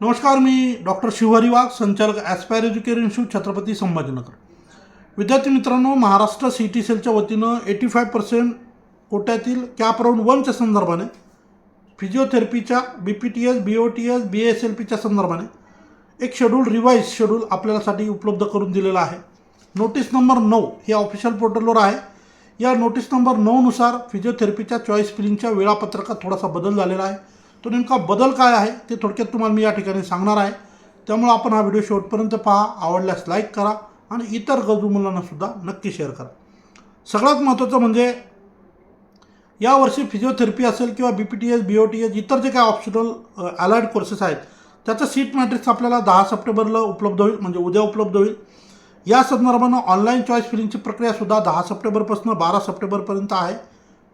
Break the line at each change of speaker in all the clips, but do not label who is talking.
नमस्कार मी डॉक्टर शिवहरी वाघ संचालक aspire education institute Chhatrapati Sambhajinagar. विद्यार्थी मित्रांनो महाराष्ट्र सी टी सेलच्या वतीनं एटी फाय पर्सेंट कोट्यातील कॅप राऊंड वनच्या संदर्भाने फिजिओथेरपीच्या B P T S B O T S B S L पीच्या संदर्भाने एक शेड्यूल रिवाईज शेड्यूल आपल्यासाठी उपलब्ध करून दिलेला आहे. नोटीस नंबर नऊ हे ऑफिशियल पोर्टलवर आहे. या नोटीस नंबर नऊनुसार फिजिओथेरपीच्या चॉईस फिलिंगच्या वेळापत्रकात थोडासा बदल झालेला आहे. तो नेमका बदल काय आहे ते थोडक्यात तुम्हाला मी या ठिकाणी सांगणार आहे. त्यामुळे आपण हा व्हिडिओ शेवटपर्यंत पहा. आवडल्यास लाईक करा आणि इतर गरजू मुलांनासुद्धा नक्की शेअर करा. सगळ्यात महत्त्वाचं म्हणजे यावर्षी फिजिओथेरपी असेल किंवा B P T S B O T S इतर जे काय ऑप्शनल अलाइड कोर्सेस आहेत त्याचं सीट मॅट्रिक्स आपल्याला दहा सप्टेंबरला उपलब्ध होईल म्हणजे उद्या उपलब्ध होईल. या संदर्भानं ऑनलाईन चॉईस फिलिंगची प्रक्रियासुद्धा दहा सप्टेंबरपासून बारा सप्टेंबरपर्यंत आहे.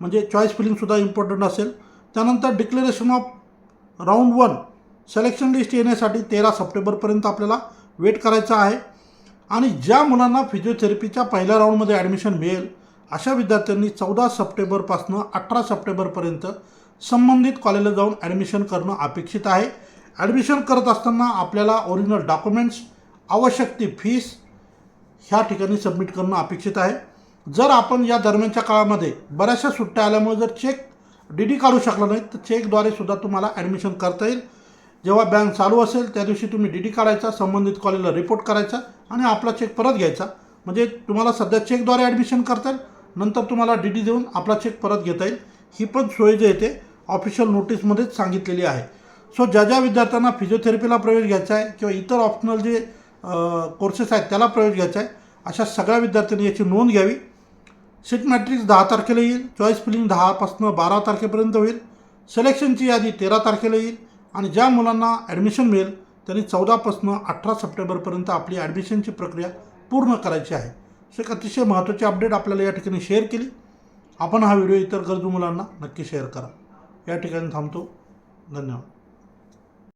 म्हणजे चॉईस फिलिंगसुद्धा इम्पॉर्टंट असेल. त्यानंतर declaration of round one. Selection list येण्यासाठी तेरा सप्टेंबरपर्यंत आपल्याला वेट करायचं आहे. आणि ज्या मुलांना फिजिओथेरपीच्या पहिल्या राऊंडमध्ये ॲडमिशन मिळेल अशा विद्यार्थ्यांनी चौदा सप्टेंबरपासून अठरा सप्टेंबरपर्यंत संबंधित कॉलेजला जाऊन ॲडमिशन करणं अपेक्षित आहे. ॲडमिशन करत असताना आपल्याला ओरिजिनल डॉक्युमेंट्स आवश्यक ती फीस ह्या ठिकाणी सबमिट करणं अपेक्षित आहे. जर आपण या दरम्यानच्या काळामध्ये बऱ्याचशा सुट्ट्या आल्यामुळे जर चेक डी डी काढू शकला नाही. तर चेकद्वारे सुद्धा तुम्हाला ॲडमिशन करता येईल. जेव्हा बँक चालू असेल त्या दिवशी तुम्ही डी डी काढायचा संबंधित कॉलेजला रिपोर्ट करायचा आणि आपला चेक परत घ्यायचा. म्हणजे तुम्हाला सध्या चेकद्वारे ॲडमिशन करता येईल. नंतर तुम्हाला डी डी देऊन आपला चेक परत घेता येईल. ही पण सोय जे येते ऑफिशियल नोटीसमध्येच सांगितलेली आहे. सो ज्या ज्या विद्यार्थ्यांना फिजिओथेरपीला प्रवेश घ्यायचा आहे किंवा इतर ऑप्शनल जे कोर्सेस आहेत त्याला प्रवेश घ्यायचा आहे अशा सगळ्या विद्यार्थ्यांनी याची नोंद घ्यावी. सीट मॅट्रिक्स दहा तारखेला येईल. चॉईस फिलिंग दहापासून बारा तारखेपर्यंत होईल. सिलेक्शनची यादी तेरा तारखेला येईल. आणि ज्या मुलांना ॲडमिशन मिळेल त्यांनी चौदापासून अठरा सप्टेंबरपर्यंत आपली ॲडमिशनची प्रक्रिया पूर्ण करायची आहे. सो एक अतिशय महत्त्वाची अपडेट आपल्याला या ठिकाणी शेअर केली. आपण हा व्हिडिओ इतर गरजू मुलांना नक्की शेअर करा. या ठिकाणी थांबतो. धन्यवाद.